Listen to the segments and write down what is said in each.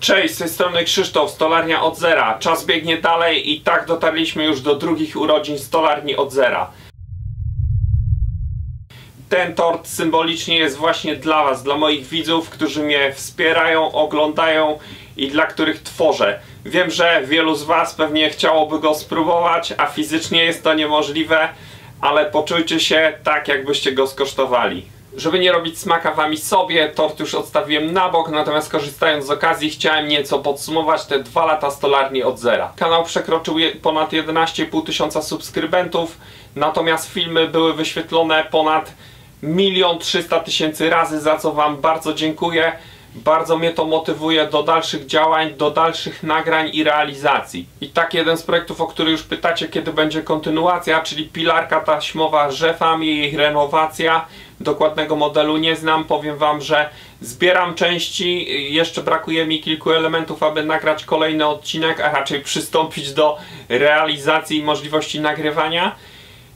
Cześć, z tej strony Krzysztof, Stolarnia od Zera. Czas biegnie dalej i tak dotarliśmy już do drugich urodzin Stolarni od Zera. Ten tort symbolicznie jest właśnie dla Was, dla moich widzów, którzy mnie wspierają, oglądają i dla których tworzę. Wiem, że wielu z Was pewnie chciałoby go spróbować, a fizycznie jest to niemożliwe, ale poczujcie się tak, jakbyście go skosztowali. Żeby nie robić smaka wami sobie, tort już odstawiłem na bok, natomiast korzystając z okazji chciałem nieco podsumować te dwa lata stolarni od zera. Kanał przekroczył ponad 11,5 tysiąca subskrybentów, natomiast filmy były wyświetlone ponad milion trzysta tysięcy razy, za co wam bardzo dziękuję. Bardzo mnie to motywuje do dalszych działań, do dalszych nagrań i realizacji. I tak jeden z projektów, o który już pytacie, kiedy będzie kontynuacja, czyli pilarka taśmowa Rzefam i jej renowacja. Dokładnego modelu nie znam, powiem wam, że zbieram części, jeszcze brakuje mi kilku elementów, aby nagrać kolejny odcinek, a raczej przystąpić do realizacji i możliwości nagrywania.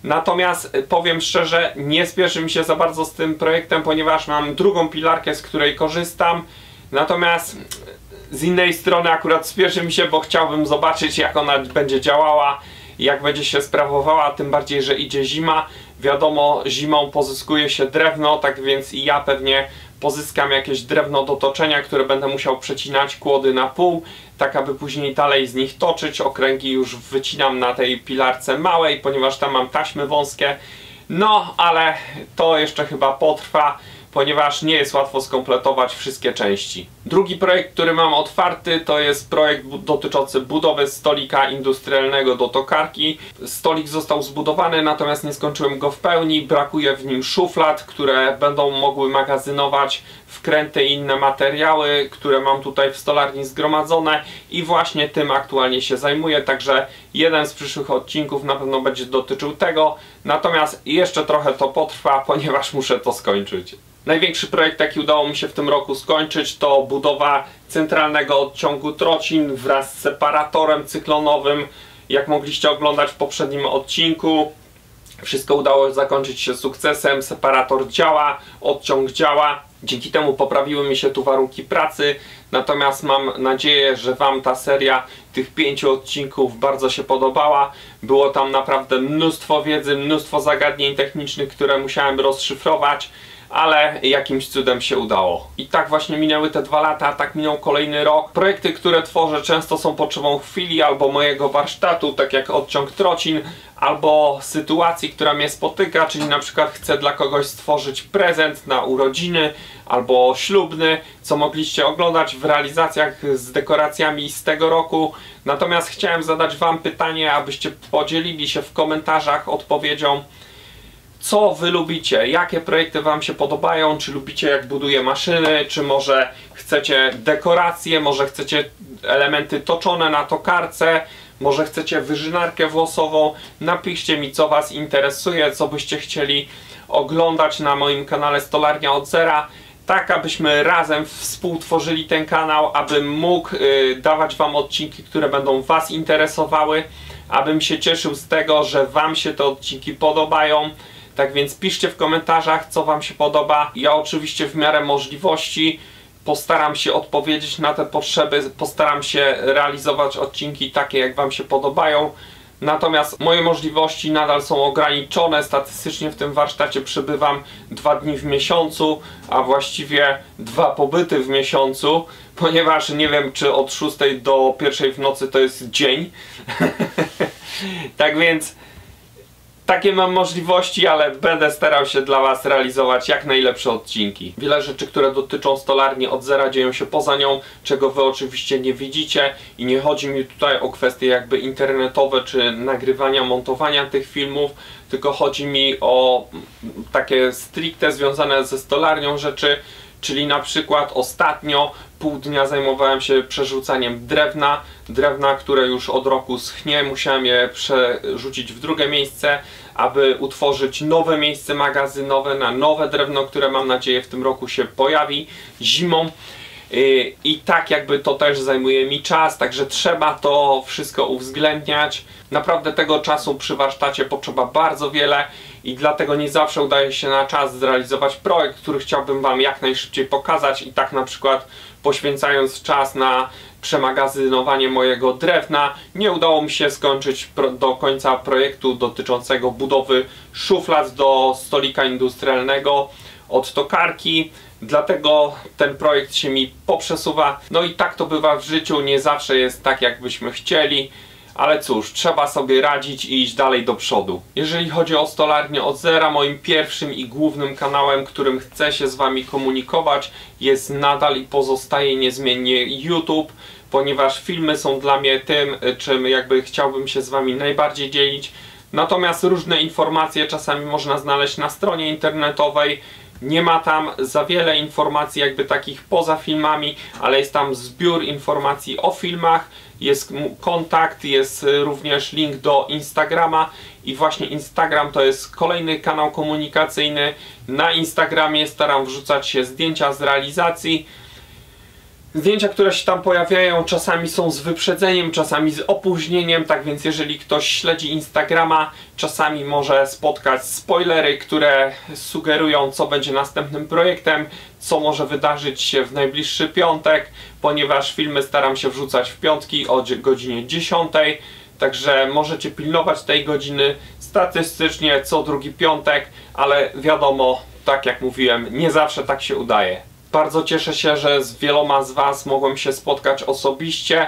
Natomiast y, powiem szczerze, nie spieszy mi się za bardzo z tym projektem, ponieważ mam drugą pilarkę, z której korzystam. Natomiast y, z innej strony akurat spieszy mi się, bo chciałbym zobaczyć jak ona będzie działała, jak będzie się sprawowała, tym bardziej, że idzie zima. Wiadomo, zimą pozyskuje się drewno, tak więc i ja pewnie pozyskam jakieś drewno do toczenia, które będę musiał przecinać kłody na pół, tak aby później dalej z nich toczyć. Okręgi już wycinam na tej pilarce małej, ponieważ tam mam taśmy wąskie. No, ale to jeszcze chyba potrwa, ponieważ nie jest łatwo skompletować wszystkie części. Drugi projekt, który mam otwarty, to jest projekt dotyczący budowy stolika industrialnego do tokarki. Stolik został zbudowany, natomiast nie skończyłem go w pełni. Brakuje w nim szuflad, które będą mogły magazynować wkręty i inne materiały, które mam tutaj w stolarni zgromadzone i właśnie tym aktualnie się zajmuję, także jeden z przyszłych odcinków na pewno będzie dotyczył tego, natomiast jeszcze trochę to potrwa, ponieważ muszę to skończyć. Największy projekt, jaki udało mi się w tym roku skończyć, to budowa centralnego odciągu trocin wraz z separatorem cyklonowym. Jak mogliście oglądać w poprzednim odcinku, wszystko udało zakończyć się sukcesem, separator działa, odciąg działa. Dzięki temu poprawiły mi się tu warunki pracy, natomiast mam nadzieję, że Wam ta seria tych pięciu odcinków bardzo się podobała. Było tam naprawdę mnóstwo wiedzy, mnóstwo zagadnień technicznych, które musiałem rozszyfrować, ale jakimś cudem się udało. I tak właśnie minęły te dwa lata, tak minął kolejny rok. Projekty, które tworzę często są potrzebą chwili albo mojego warsztatu, tak jak odciąg trocin, albo sytuacji, która mnie spotyka, czyli na przykład chcę dla kogoś stworzyć prezent na urodziny albo ślubny, co mogliście oglądać w realizacjach z dekoracjami z tego roku. Natomiast chciałem zadać Wam pytanie, abyście podzielili się w komentarzach odpowiedzią co wy lubicie, jakie projekty wam się podobają, czy lubicie jak buduję maszyny, czy może chcecie dekoracje, może chcecie elementy toczone na tokarce, może chcecie wyżynarkę włosową. Napiszcie mi co was interesuje, co byście chcieli oglądać na moim kanale Stolarnia od Zera. Tak, abyśmy razem współtworzyli ten kanał, abym mógł y, dawać Wam odcinki, które będą Was interesowały, abym się cieszył z tego, że Wam się te odcinki podobają. Tak więc piszcie w komentarzach, co Wam się podoba. Ja oczywiście w miarę możliwości postaram się odpowiedzieć na te potrzeby, postaram się realizować odcinki takie, jak Wam się podobają. Natomiast moje możliwości nadal są ograniczone. Statystycznie w tym warsztacie przebywam dwa dni w miesiącu, a właściwie dwa pobyty w miesiącu, ponieważ nie wiem, czy od 6 do 1 w nocy to jest dzień. tak więc takie mam możliwości, ale będę starał się dla Was realizować jak najlepsze odcinki. Wiele rzeczy, które dotyczą stolarni od zera dzieją się poza nią, czego Wy oczywiście nie widzicie i nie chodzi mi tutaj o kwestie jakby internetowe czy nagrywania, montowania tych filmów, tylko chodzi mi o takie stricte związane ze stolarnią rzeczy, Czyli na przykład ostatnio pół dnia zajmowałem się przerzucaniem drewna, drewna, które już od roku schnie, musiałem je przerzucić w drugie miejsce, aby utworzyć nowe miejsce magazynowe na nowe drewno, które mam nadzieję w tym roku się pojawi zimą. I tak jakby to też zajmuje mi czas, także trzeba to wszystko uwzględniać. Naprawdę tego czasu przy warsztacie potrzeba bardzo wiele i dlatego nie zawsze udaje się na czas zrealizować projekt, który chciałbym Wam jak najszybciej pokazać i tak na przykład poświęcając czas na przemagazynowanie mojego drewna. Nie udało mi się skończyć do końca projektu dotyczącego budowy szuflad do stolika industrialnego od tokarki. Dlatego ten projekt się mi poprzesuwa. No i tak to bywa w życiu, nie zawsze jest tak, jakbyśmy chcieli. Ale cóż, trzeba sobie radzić i iść dalej do przodu. Jeżeli chodzi o stolarnię od zera, moim pierwszym i głównym kanałem, którym chcę się z Wami komunikować, jest nadal i pozostaje niezmiennie YouTube, ponieważ filmy są dla mnie tym, czym jakby chciałbym się z Wami najbardziej dzielić. Natomiast różne informacje czasami można znaleźć na stronie internetowej. Nie ma tam za wiele informacji jakby takich poza filmami, ale jest tam zbiór informacji o filmach, jest kontakt, jest również link do Instagrama i właśnie Instagram to jest kolejny kanał komunikacyjny. Na Instagramie staram wrzucać się zdjęcia z realizacji. Zdjęcia, które się tam pojawiają, czasami są z wyprzedzeniem, czasami z opóźnieniem, tak więc jeżeli ktoś śledzi Instagrama, czasami może spotkać spoilery, które sugerują, co będzie następnym projektem, co może wydarzyć się w najbliższy piątek, ponieważ filmy staram się wrzucać w piątki o godzinie 10, także możecie pilnować tej godziny statystycznie co drugi piątek, ale wiadomo, tak jak mówiłem, nie zawsze tak się udaje. Bardzo cieszę się, że z wieloma z Was mogłem się spotkać osobiście.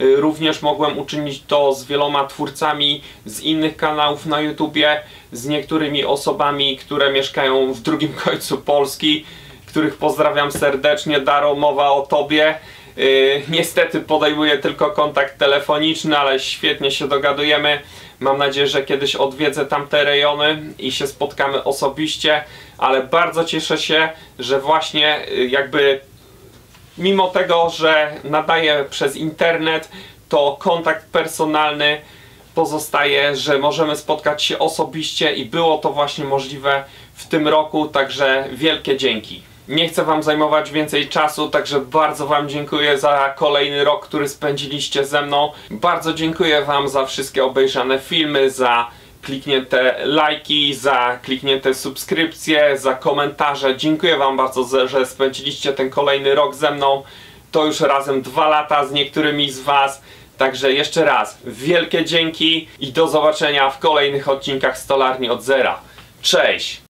Y, również mogłem uczynić to z wieloma twórcami z innych kanałów na YouTubie, z niektórymi osobami, które mieszkają w drugim końcu Polski, których pozdrawiam serdecznie. Daro, mowa o Tobie. Yy, niestety podejmuję tylko kontakt telefoniczny, ale świetnie się dogadujemy. Mam nadzieję, że kiedyś odwiedzę tamte rejony i się spotkamy osobiście, ale bardzo cieszę się, że właśnie y, jakby mimo tego, że nadaję przez internet, to kontakt personalny pozostaje, że możemy spotkać się osobiście i było to właśnie możliwe w tym roku, także wielkie dzięki. Nie chcę Wam zajmować więcej czasu, także bardzo Wam dziękuję za kolejny rok, który spędziliście ze mną. Bardzo dziękuję Wam za wszystkie obejrzane filmy, za kliknięte lajki, za kliknięte subskrypcje, za komentarze. Dziękuję Wam bardzo, że spędziliście ten kolejny rok ze mną. To już razem dwa lata z niektórymi z Was. Także jeszcze raz wielkie dzięki i do zobaczenia w kolejnych odcinkach Stolarni od Zera. Cześć!